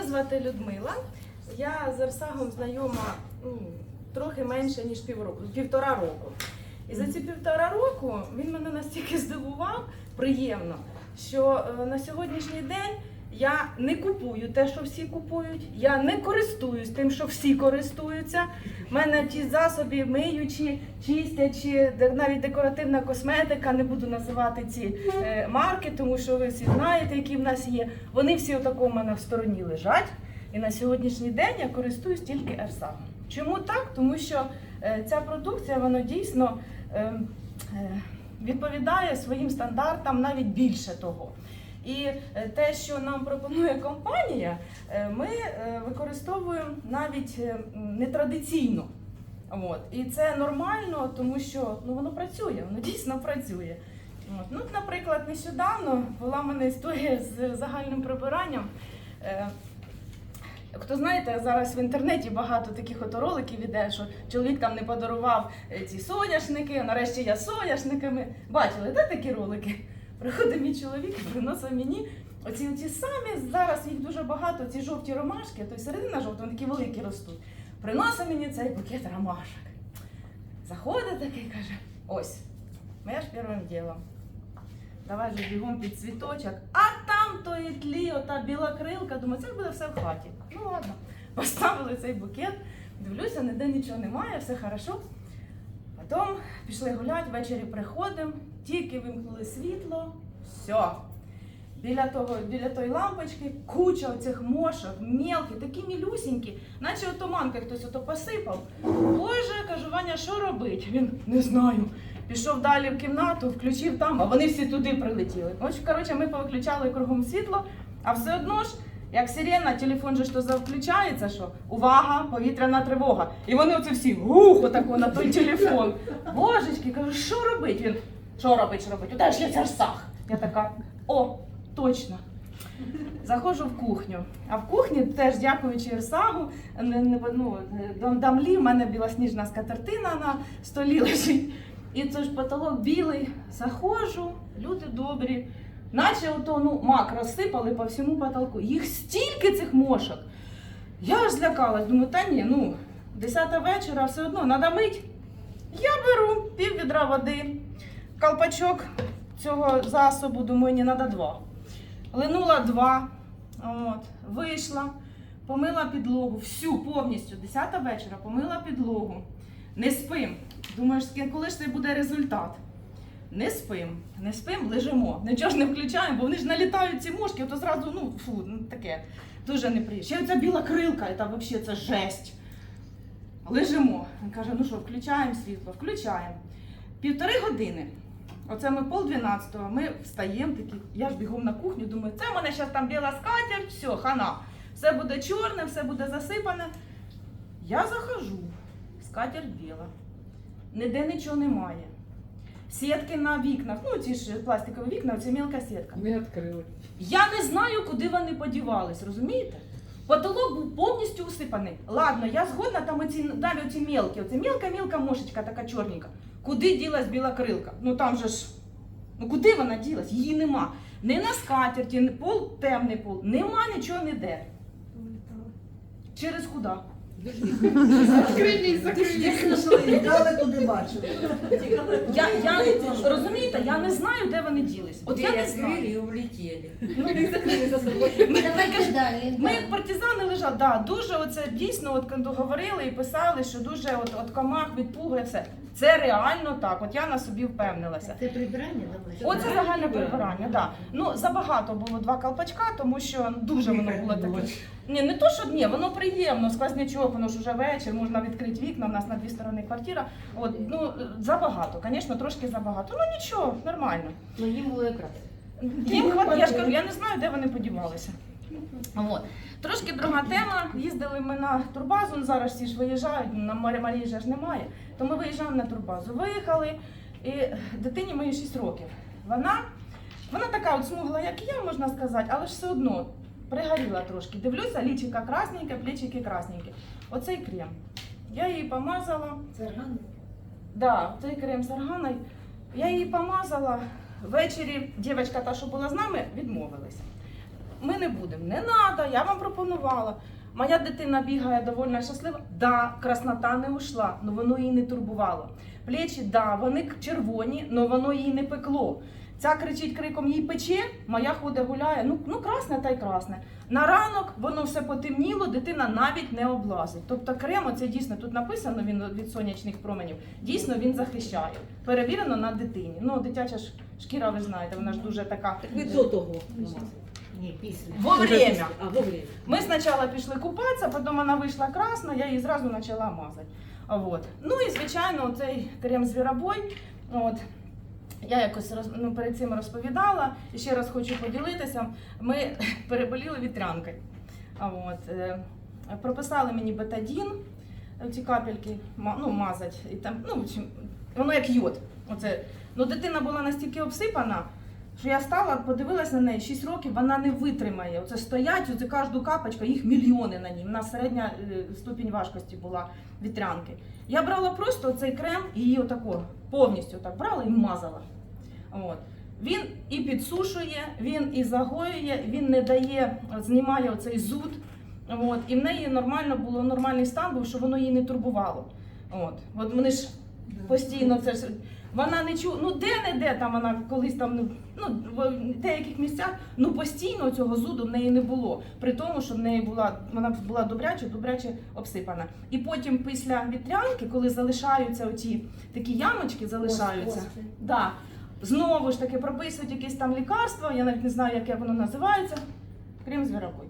Мене звати Людмила. Я з Арсагом знайома ну, трохи менше, ніж півроку, півтора року. І за ці півтора року він мене настільки здивував приємно, що е, на сьогоднішній день я не купую те, що всі купують. Я не користуюсь тим, що всі користуються. У мене ті засоби миючі, чистячі, навіть декоративна косметика, не буду називати ці е, марки, тому що ви всі знаєте, які в нас є. Вони всі отако в мене в стороні лежать. І на сьогоднішній день я користуюсь тільки Ерсагом. Чому так? Тому що е, ця продукція вона дійсно е, е, відповідає своїм стандартам навіть більше того. І е, те, що нам пропонує компанія, е, ми е, використовуємо навіть нетрадиційно. От. І це нормально, тому що ну, воно працює, воно дійсно працює. От. Ну, наприклад, нещодавно була в мене історія з загальним прибиранням. Хто знаєте, зараз в інтернеті багато таких от роликів іде, що чоловік там не подарував ці соняшники, а нарешті я соняшниками. Бачили, де такі ролики? Приходить мій чоловік і приносить мені оці, оці самі, зараз їх дуже багато, ці жовті ромашки, то середина жовта, вони такі великі ростуть. Приносить мені цей букет ромашок. Заходить такий каже: ось, моя ж першим ділом. Давай же бігом під цвіточок. А там то тлі, ота біла крилка. Думаю, це буде все в хаті. Ну ладно. Поставили цей букет, дивлюся, ніде нічого немає, все хорошо. Потім пішли гуляти, ввечері приходимо, тільки вимкнули світло, все. Біля того, біля тої лампочки куча оцих мошок, мелкі, такі мілюсінькі, наче ото манка хтось ото посипав. Боже, кажу, Ваня, що робить? Він не знаю. Пішов далі в кімнату, включив там, а вони всі туди прилетіли. Коротше, ми повиключали кругом світло, а все одно ж, як сирена, телефон же то завключається, що увага, повітряна тривога. І вони оце всі гух, отако на той телефон. Божечки, кажу, що робить? Він що робить, що робить? Удар ж я царсах. Я така, о, точно. Заходжу в кухню. А в кухні теж дякуючи Ірсагу, ну, дамлі, в мене білосніжна скатертина на столі лежить. І це ж потолок білий. Заходжу, люди добрі. Наче ото, ну, мак розсипали по всьому потолку. Їх стільки цих мошок. Я аж злякалась, думаю, та ні, ну, 10 вечора все одно треба мить. Я беру пів відра води, колпачок цього засобу, думаю, не треба два. Линула два, от, вийшла, помила підлогу, всю повністю, 10 вечора помила підлогу. Не спим. Думаєш, коли ж це буде результат? Не спим, не спим, лежимо. Нічого ж не включаємо, бо вони ж налітають ці мушки, то зразу, ну, фу, ну таке. Дуже неприємно. Ще оця біла крилка, це взагалі це жесть. Лежимо. Він каже, ну що, включаємо світло, включаємо. Півтори години. Оце ми пол дванадцятого, ми встаємо такі, я ж бігом на кухню, думаю, це в мене зараз там біла скатерть, все, хана. Все буде чорне, все буде засипане. Я захожу, скатерть біла. Ніде нічого немає. Сітки на вікнах, ну ці ж пластикові вікна, це мілка сітка. Не відкрили. Я не знаю, куди вони подівались, розумієте? Потолок був повністю усипаний. Ладно, я згодна, там оці далі оці мілкі, оце мілка-мілка мошечка, така чорненька. Куди ділась біла крилка? Ну там же ж. Ну куди вона ділась? Її нема. Не на скатерті, пол темний пол, нема нічого ніде. Через куди? Туди бачили. Я, я розумієте, я не знаю, де вони ділись. От я не знаю. и улетели. Давайте далі. Ми як партизани лежали, да, дуже оце дійсно, от коли говорили і писали, що дуже от, от комах відпугує все. Це реально так. От я на собі впевнилася. Це прибирання домашнє? Оце загальне прибирання, да. Ну забагато було два колпачка, тому що дуже воно було таке. Ні, не то, що ні, воно приємно, сквознячок, воно ж уже вечір, можна відкрити вікна, у нас на дві сторони квартира. От, ну забагато, звісно, трошки забагато. Ну нічого, нормально. Ну, їм було якраз. Їм хват, я ж кажу, я не знаю, де вони подівалися. От. Трошки друга тема. Їздили ми на турбазу, ну, зараз всі ж виїжджають, на морі Марії ж немає. То ми виїжджаємо на турбазу. Виїхали, і дитині моїй 6 років. Вона, вона така от смугла, як я, можна сказати, але ж все одно пригоріла трошки. Дивлюся, лічика красненьке, плечики красненькі. Оцей крем. Я її помазала. Це орган. Да, цей крем з органою. Я її помазала. Ввечері дівчинка, та, що була з нами, відмовилася. ми не будемо. Не треба, я вам пропонувала. Моя дитина бігає довольно щаслива. Да, краснота не ушла, але воно її не турбувало. Плечі, да, вони червоні, але воно її не пекло. Ця кричить криком їй пече, моя ходить гуляє. Ну, ну красне та й красне. На ранок воно все потемніло, дитина навіть не облазить. Тобто крем, це дійсно тут написано він від сонячних променів. Дійсно він захищає. Перевірено на дитині. Ну, дитяча ж шкіра, ви знаєте, вона ж дуже така. Так ви до того. Ні, після. Во время. А, во время. Ми спочатку пішли купатися, потім вона вийшла красна, я її зразу почала мазати. А Вот. Ну і звичайно, цей крем звіробой. От. Я якось роз, ну, перед цим розповідала і ще раз хочу поділитися. Ми переболіли вітрянкою. От, е, прописали мені бетадін, ці капельки ну, мазать. І там, ну, воно як йод. Оце. Ну, дитина була настільки обсипана, що я стала, подивилась на неї 6 років, вона не витримає. Оце стоять, оце кожну капочку, їх мільйони на ній. У нас середня е, ступінь важкості була вітрянки. Я брала просто цей крем і її отако повністю так брала і мазала. От. Він і підсушує, він і загоює, він не дає, знімає оцей зуд. От. І в неї нормально було нормальний стан, був, що воно її не турбувало. От. От вони ж постійно це ж. Вона не чула, ну де-не-де там вона колись там, ну, в деяких місцях, ну постійно цього зуду в неї не було. При тому, що в неї була, вона була добряче, добряче обсипана. І потім після вітрянки, коли залишаються оті такі ямочки, залишаються. Да. Знову ж таки прописують якесь там лікарство, я навіть не знаю, яке воно називається. Крем звіробой.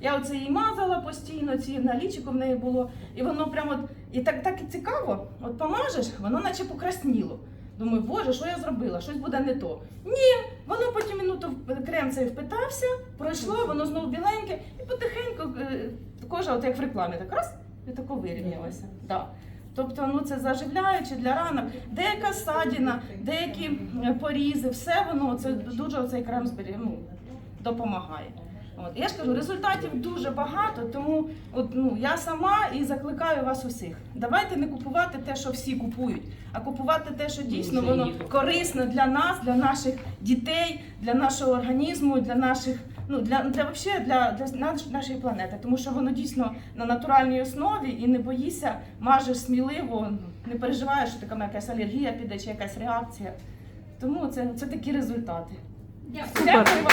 Я оце її мазала постійно, ці на лічику в неї було. І воно прямо от, і так, так і цікаво, от помажеш, воно наче покрасніло. Думаю, боже, що я зробила? Щось буде не то. Ні, воно потім минуту крем цей впитався, пройшло, воно знову біленьке, і потихеньку е, кожа, от як в рекламі, так раз і тако вирівнялася. Да. Тобто ну, це заживляюче для ранок. Деяка садіна, деякі е, порізи, все воно це дуже цей крем ну, допомагає. От. Я ж кажу, результатів дуже багато, тому от, ну, я сама і закликаю вас усіх. Давайте не купувати те, що всі купують, а купувати те, що дійсно воно їх. корисно для нас, для наших дітей, для нашого організму, для наших. Ну, для, для, вообще, для, для наш- нашої планети, тому що воно дійсно на натуральній основі і не боїшся, мажеш сміливо, не переживаєш, що така якась алергія піде чи якась реакція. Тому це, це такі результати. Дякую вам.